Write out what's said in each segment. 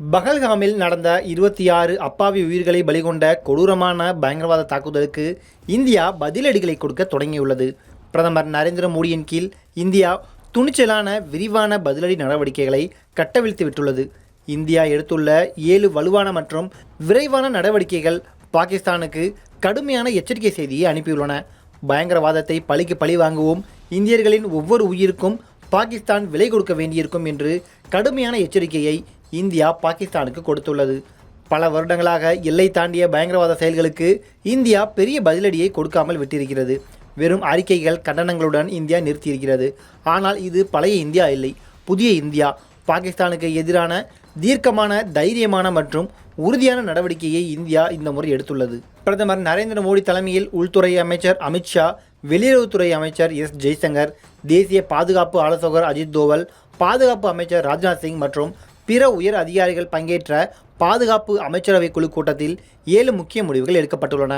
பகல்காமில் நடந்த இருபத்தி ஆறு அப்பாவி உயிர்களை பலிகொண்ட கொடூரமான பயங்கரவாத தாக்குதலுக்கு இந்தியா பதிலடிகளை கொடுக்க தொடங்கியுள்ளது. பிரதமர் நரேந்திர மோடியின் கீழ் இந்தியா துணிச்சலான விரிவான பதிலடி நடவடிக்கைகளை கட்டவிழ்த்து விட்டுள்ளது இந்தியா எடுத்துள்ள ஏழு வலுவான மற்றும் விரைவான நடவடிக்கைகள் பாகிஸ்தானுக்கு கடுமையான எச்சரிக்கை செய்தியை அனுப்பியுள்ளன. பயங்கரவாதத்தை பழிக்கு பழி வாங்குவோம். இந்தியர்களின் ஒவ்வொரு உயிருக்கும் பாகிஸ்தான் விலை கொடுக்க வேண்டியிருக்கும் என்று கடுமையான எச்சரிக்கையை இந்தியா பாகிஸ்தானுக்கு கொடுத்துள்ளது. பல வருடங்களாக எல்லை தாண்டிய பயங்கரவாத செயல்களுக்கு இந்தியா பெரிய பதிலடியை கொடுக்காமல் விட்டிருக்கிறது. வெறும் அறிக்கைகள் கண்டனங்களுடன் இந்தியா நிறுத்தியிருக்கிறது. ஆனால் இது பழைய இந்தியா இல்லை. புதிய இந்தியா. பாகிஸ்தானுக்கு எதிரான தீர்க்கமான தைரியமான மற்றும் உறுதியான நடவடிக்கையை இந்தியா இந்த முறை எடுத்துள்ளது. பிரதமர் நரேந்திர மோடி தலைமையில் உள்துறை அமைச்சர் அமித்ஷா வெளியுறவுத்துறை அமைச்சர் எஸ். ஜெய்சங்கர் தேசிய பாதுகாப்பு ஆலோசகர் அஜித் தோவல் பாதுகாப்பு அமைச்சர் ராஜ்நாத் சிங் மற்றும் பிற உயர் அதிகாரிகள் பங்கேற்ற பாதுகாப்பு அமைச்சரவை குழு கூட்டத்தில் ஏழு முக்கிய முடிவுகள் எடுக்கப்பட்டுள்ளன.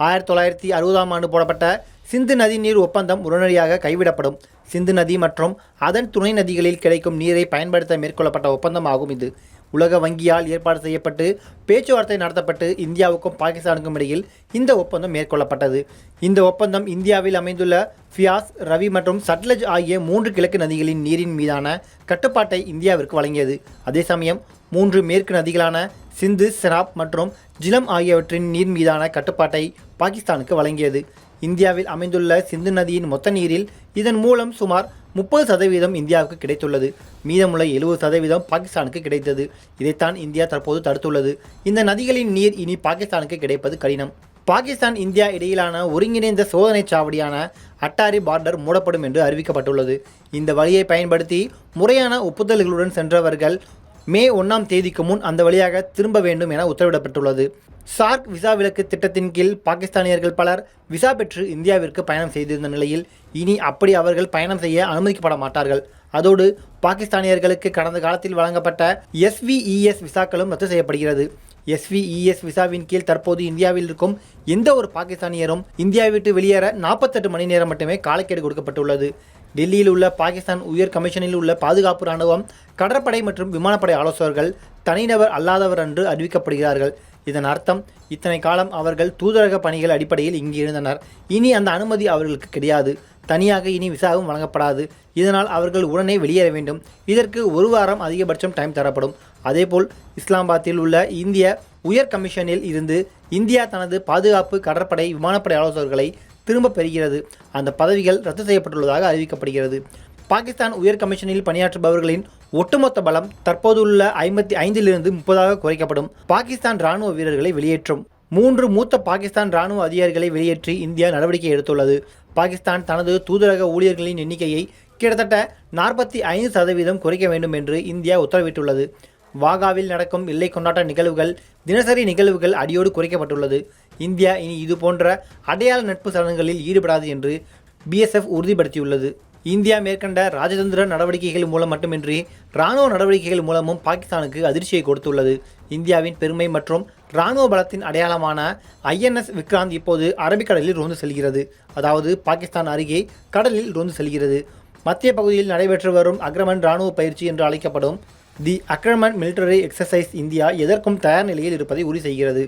ஆயிரத்தி தொள்ளாயிரத்தி அறுபதாம் ஆண்டு போடப்பட்ட சிந்து நதி நீர் ஒப்பந்தம் உடனடியாக கைவிடப்படும். சிந்து நதி மற்றும் அதன் துணை நதிகளில் கிடைக்கும் நீரை பயன்படுத்த மேற்கொள்ளப்பட்ட ஒப்பந்தம் ஆகும் இது. உலக வங்கியால் ஏற்பாடு செய்யப்பட்டு பேச்சுவார்த்தை நடத்தப்பட்டு இந்தியாவுக்கும் பாகிஸ்தானுக்கும் இடையில் இந்த ஒப்பந்தம் மேற்கொள்ளப்பட்டது. இந்த ஒப்பந்தம் இந்தியாவில் அமைந்துள்ள ஃபியாஸ் ரவி மற்றும் சட்லஜ் ஆகிய மூன்று கிழக்கு நதிகளின் நீரின் மீதான கட்டுப்பாட்டை இந்தியாவிற்கு வழங்கியது. அதே சமயம் மூன்று மேற்கு நதிகளான சிந்து செனாப் மற்றும் ஜிலம் ஆகியவற்றின் நீர் மீதான கட்டுப்பாட்டை பாகிஸ்தானுக்கு வழங்கியது. இந்தியாவில் அமைந்துள்ள சிந்து நதியின் மொத்த நீரில் இதன் மூலம் சுமார் முப்பது சதவீதம் இந்தியாவுக்கு கிடைத்துள்ளது. மீதமுள்ள எழுபது சதவீதம் பாகிஸ்தானுக்கு கிடைத்தது. இதைத்தான் இந்தியா தற்போது தடுத்துள்ளது. இந்த நதிகளின் நீர் இனி பாகிஸ்தானுக்கு கிடைப்பது கடினம். பாகிஸ்தான் இந்தியா இடையிலான ஒருங்கிணைந்த சோதனை சாவடியான அட்டாரி பார்டர் மூடப்படும் என்று அறிவிக்கப்பட்டுள்ளது. இந்த வழியை பயன்படுத்தி முறையான ஒப்புதல்களுடன் சென்றவர்கள் மே ஒன்றாம் தேதிக்கு முன் அந்த வழியாக திரும்ப வேண்டும் என உத்தரவிடப்பட்டுள்ளது. சார்க் விசா விலக்கு திட்டத்தின் கீழ் பாகிஸ்தானியர்கள் பலர் விசா பெற்று இந்தியாவிற்கு பயணம் செய்திருந்த நிலையில் இனி அப்படி அவர்கள் பயணம் செய்ய அனுமதிக்கப்பட மாட்டார்கள். அதோடு பாகிஸ்தானியர்களுக்கு கடந்த காலத்தில் வழங்கப்பட்ட எஸ்விஇஎஸ் விசாக்களும் ரத்து செய்யப்படுகிறது. எஸ்விஇஎஸ் விசாவின் கீழ் தற்போது இந்தியாவில் இருக்கும் எந்த ஒரு பாகிஸ்தானியரும் இந்தியா விட்டு வெளியேற நாற்பத்தெட்டு மணி நேரம் மட்டுமே காலக்கெடு கொடுக்கப்பட்டுள்ளது. டெல்லியில் உள்ள பாகிஸ்தான் உயர் கமிஷனில் உள்ள பாதுகாப்பு ராணுவம் கடற்படை மற்றும் விமானப்படை ஆலோசகர்கள் தனிநபர் அல்லாதவர் என்று அறிவிக்கப்படுகிறார்கள். இதன் அர்த்தம் இத்தனை காலம் அவர்கள் தூதரக பணிகள் அடிப்படையில் இங்கு இருந்தனர். இனி அந்த அனுமதி அவர்களுக்கு கிடையாது. தனியாக இனி விசாவும் வழங்கப்படாது. இதனால் அவர்கள் உடனே வெளியேற வேண்டும். இதற்கு ஒரு வாரம் அதிகபட்சம் டைம் தரப்படும். அதேபோல் இஸ்லாமாபாத்தில் உள்ள இந்திய உயர் கமிஷனில் இருந்து இந்தியா தனது பாதுகாப்பு கடற்படை விமானப்படை ஆலோசகர்களை திரும்ப பெறுகிறது. அந்த பதவிகள் ரத்து செய்யப்பட்டுள்ளதாக அறிவிக்கப்படுகிறது. பாகிஸ்தான் உயர் கமிஷனில் பணியாற்றுபவர்களின் ஒட்டுமொத்த பலம் தற்போதுள்ள ஐம்பத்தி ஐந்திலிருந்து முப்பதாக குறைக்கப்படும். பாகிஸ்தான் ராணுவ வீரர்களை வெளியேற்றும். மூன்று மூத்த பாகிஸ்தான் ராணுவ அதிகாரிகளை வெளியேற்றி இந்தியா நடவடிக்கை எடுத்துள்ளது. பாகிஸ்தான் தனது தூதரக ஊழியர்களின் எண்ணிக்கையை கிட்டத்தட்ட நாற்பத்தி ஐந்து சதவீதம் குறைக்க வேண்டும் என்று இந்தியா உத்தரவிட்டுள்ளது. வாகாவில் நடக்கும் எல்லை கொண்டாட்ட நிகழ்வுகள் தினசரி நிகழ்வுகள் அடியோடு குறைக்கப்பட்டுள்ளது. இந்தியா இனி இது போன்ற அடையாள நட்பு சடங்குகளில் ஈடுபடாது என்று பிஎஸ்எஃப் உறுதிப்படுத்தியுள்ளது. இந்தியா மேற்கண்ட ராஜதந்திர நடவடிக்கைகள் மூலம் மட்டுமின்றி இராணுவ நடவடிக்கைகள் மூலமும் பாகிஸ்தானுக்கு அதிர்ச்சியை கொடுத்துள்ளது. இந்தியாவின் பெருமை மற்றும் இராணுவ பலத்தின் அடையாளமான ஐஎன்எஸ் விக்ராந்த் இப்போது அரபிக்கடலில் ரோந்து செல்கிறது. அதாவது பாகிஸ்தான் அருகே கடலில் ரோந்து செல்கிறது. மத்திய பகுதியில் நடைபெற்று வரும் அக்ரமன் இராணுவ பயிற்சி என்று அழைக்கப்படும் the Aakraman military exercise India எதற்கும் தயார் நிலையில் இருப்பதை உறுதி செய்கிறது.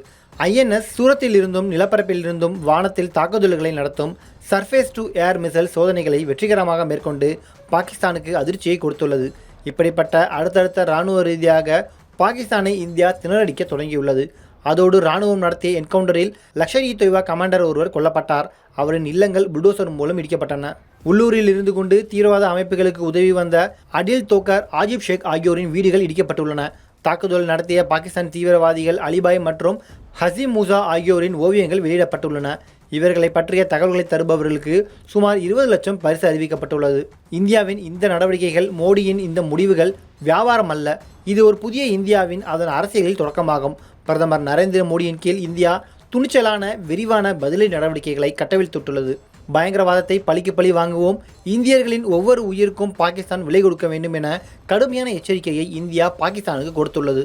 ஐஎன்எஸ் சூரத்தில் இருந்தும் நிலப்பரப்பிலிருந்தும் வானத்தில் தாக்குதல்களை நடத்தும் சர்ஃபேஸ் டு ஏர் மிசைல் சோதனைகளை வெற்றிகரமாக மேற்கொண்டு பாகிஸ்தானுக்கு அதிர்ச்சியை கொடுத்துள்ளது. இப்படிப்பட்ட அடுத்தடுத்த இராணுவ ரீதியாக பாகிஸ்தானை இந்தியா திணறடிக்க தொடங்கியுள்ளது. அதோடு இராணுவம் நடத்திய என்கவுண்டரில் லக்ஷர் இ தொய்வா கமாண்டர் ஒருவர் கொல்லப்பட்டார். அவரின் இல்லங்கள் புல்டோசர் மூலம் இடிக்கப்பட்டன. உள்ளூரில் இருந்து கொண்டு தீவிரவாத அமைப்புகளுக்கு உதவி வந்த அடில் தோக்கர் ஆஜிப் ஷேக் ஆகியோரின் வீடுகள் இடிக்கப்பட்டுள்ளன. தாக்குதல் நடத்திய பாகிஸ்தான் தீவிரவாதிகள் அலிபாய் மற்றும் ஹசீம் மூசா ஆகியோரின் ஓவியங்கள் வெளியிடப்பட்டுள்ளன. இவர்களை பற்றிய தகவல்களை தருபவர்களுக்கு சுமார் இருபது லட்சம் பரிசு அறிவிக்கப்பட்டுள்ளது. இந்தியாவின் இந்த நடவடிக்கைகள் மோடியின் இந்த முடிவுகள் வியாபாரம் அல்ல இது ஒரு புதிய இந்தியாவின் அதன் அரசியலில் தொடக்கமாகும். பிரதமர் நரேந்திர மோடியின் கீழ் இந்தியா துணிச்சலான விரிவான பதிலடி நடவடிக்கைகளை கட்டவிழ்த்துள்ளது பயங்கரவாதத்தை பழிக்கு பழி வாங்குவோம் இந்தியர்களின் ஒவ்வொரு உயிருக்கும் பாகிஸ்தான் விலை கொடுக்க வேண்டும் என கடுமையான எச்சரிக்கையை இந்தியா பாகிஸ்தானுக்கு கொடுத்துள்ளது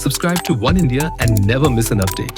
Subscribe to One India and never miss an update.